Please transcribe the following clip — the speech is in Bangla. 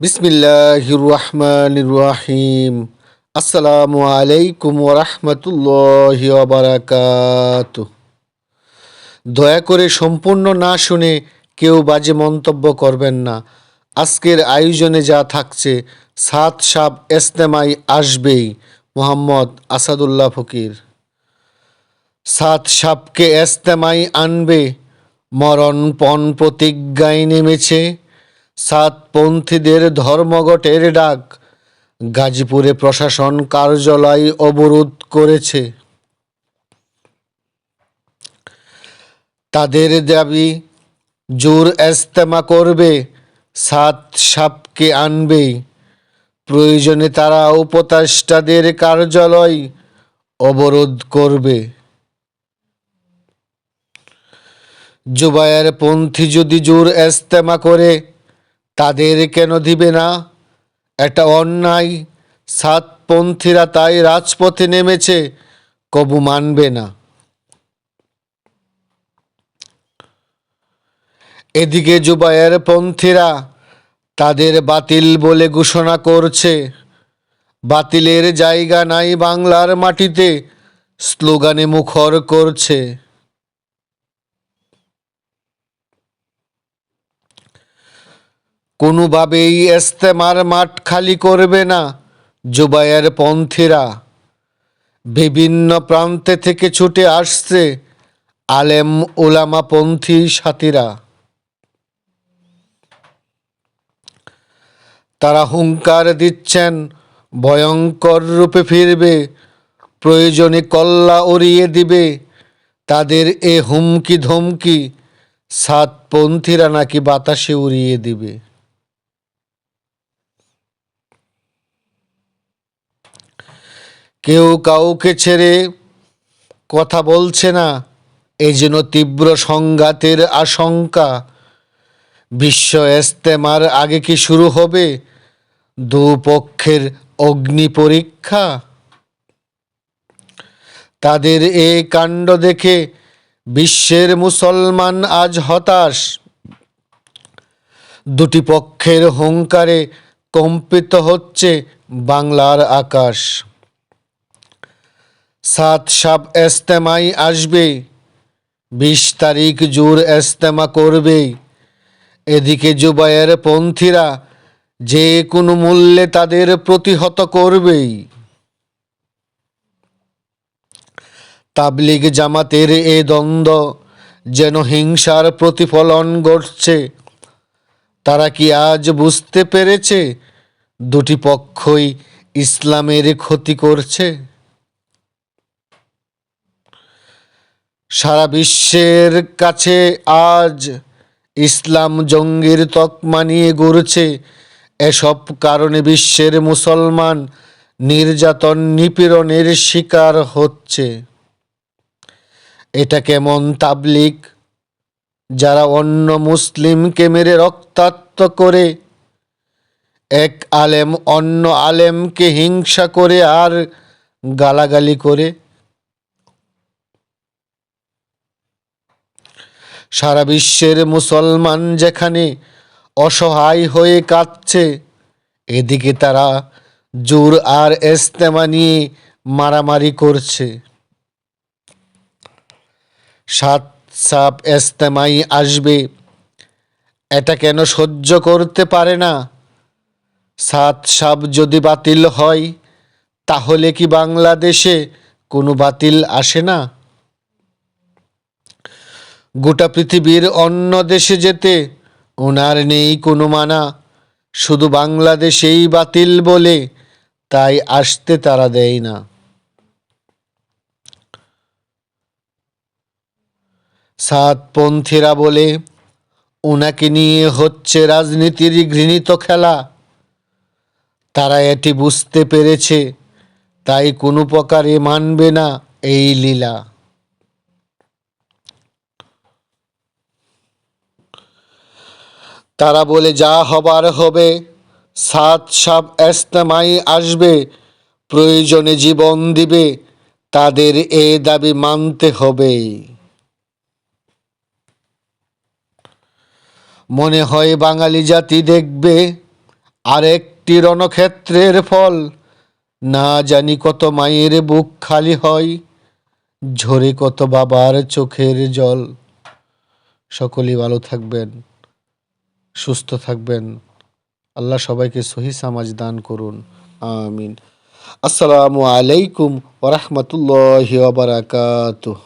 বিসমিল্লাহির রহমানির রহিম আসসালামু আলাইকুম ওরহমতুল্লাহি বারাকাত দয়া করে সম্পূর্ণ না শুনে কেউ বাজে মন্তব্য করবেন না। আজকের আয়োজনে যা থাকছে, সাত সাপ এস্তেমাই আসবেই মোহাম্মদ আসাদুল্লাহ ফকির। সাত সাপকে এস্তেমাই আনবে, মরণ পণ প্রতিজ্ঞায় নেমেছে। সাতপন্থীদের ধর্মঘটের ডাক গাজীপুরে প্রশাসন কার্যালয় অবরোধ করেছে। তাদের দাবি, জোর এস্তেমা করবে, সাত সাপকে আনবে। প্রয়োজনে তারা উপদেষ্টাদের কার্যালয় অবরোধ করবে। জুবায়ের পন্থী যদি জোর এস্তেমা করে তাদের কেন দিবে না? এটা অন্যায় সাতপন্থীরা তাই রাজপথে নেমেছে, কবু মানবে না। এদিকে জুবায়ের পন্থীরা তাদের বাতিল বলে ঘোষণা করছে। বাতিলের জায়গা নাই বাংলার মাটিতে, স্লোগানে মুখর করছে। কোনোভাবেই এস্তেমার মাঠ খালি করবে না জুবায়ের পন্থীরা। বিভিন্ন প্রান্তে থেকে ছুটে আসছে আলেম ওলামা পন্থী সাথীরা। তারা হুঙ্কার দিচ্ছেন, ভয়ঙ্কর রূপে ফিরবে, প্রয়োজনে কল্লা উড়িয়ে দিবে। তাদের এ হুমকি ধমকি সাতপন্থীরা নাকি বাতাসে উড়িয়ে দিবে। কেউ কাউকে ছেড়ে কথা বলছে না, এই যেন তীব্র সংঘাতের আশঙ্কা। বিশ্ব ইস্তেমার আগে কি শুরু হবে? দুপক্ষের অগ্নি পরীক্ষা? তাদের এ কাণ্ড দেখে বিশ্বের মুসলমান আজ হতাশ। দুটি পক্ষের হুঙ্কারে কম্পিত হচ্ছে বাংলার আকাশ। সাত সাপ এস্তেমাই আসবে, বিশ তারিখ জোর এস্তেমা করবে। এদিকে জুবায়ের পন্থীরা যে কোনো মূল্যে তাদের প্রতিহত করবেই। তাবলিগ জামাতের এ দ্বন্দ্ব যেন হিংসার প্রতিফলন ঘটছে, তারা কি আজ বুঝতে পেরেছে দুটি পক্ষই ইসলামের ক্ষতি করছে? সারা বিশ্বের কাছে আজ ইসলাম জঙ্গির তকমা নিয়ে গড়ছে। এসব কারণে বিশ্বের মুসলমান নির্যাতন নিপীড়নের শিকার হচ্ছে। এটা কেমন তাবলিক যারা অন্য মুসলিমকে মেরে রক্তাক্ত করে, এক আলেম অন্য আলেমকে হিংসা করে আর গালাগালি করে? সারা বিশ্বের মুসলমান যেখানে অসহায় হয়ে কাঁদছে, এদিকে তারা জোর আর এস্তেমা নিয়ে মারামারি করছে। সাত সাপ এস্তেমাই আসবে, এটা কেন সহ্য করতে পারে না? সাত সাপ যদি বাতিল হয়, তাহলে কি বাংলাদেশে কোনো বাতিল আসে না? গোটা পৃথিবীর অন্য দেশে যেতে ওনার নেই কোনো মানা। শুধু বাংলাদেশেই বাতিল বলে তাই আসতে তারা দেয় না। সাতপন্থীরা বলে ওনাকে নিয়ে হচ্ছে রাজনীতির ঘৃণিত খেলা। তারা এটি বুঝতে পেরেছে, তাই কোনো প্রকারে মানবে না এই লীলা। তারা বলে, যা হবার হবে। সাত সাপ এস্তেমাই আসবে, প্রয়োজনে জীবন দিবে। তাদের এ দাবি মানতে হবে। মনে হয় বাঙালি জাতি দেখবে আরেকটি রণক্ষেত্রের ফল। না জানি কত মায়ের বুক খালি হয়, ঝরে কত বাবার চোখের জল। সকলেই ভালো থাকবেন। সুস্থ থাকবেন। আল্লাহ সবাইকে সহি সামাজ দান করুন। আমিন। আসসালামু আলাইকুম ওরহমতুল্লাহ বারাকাতুহ।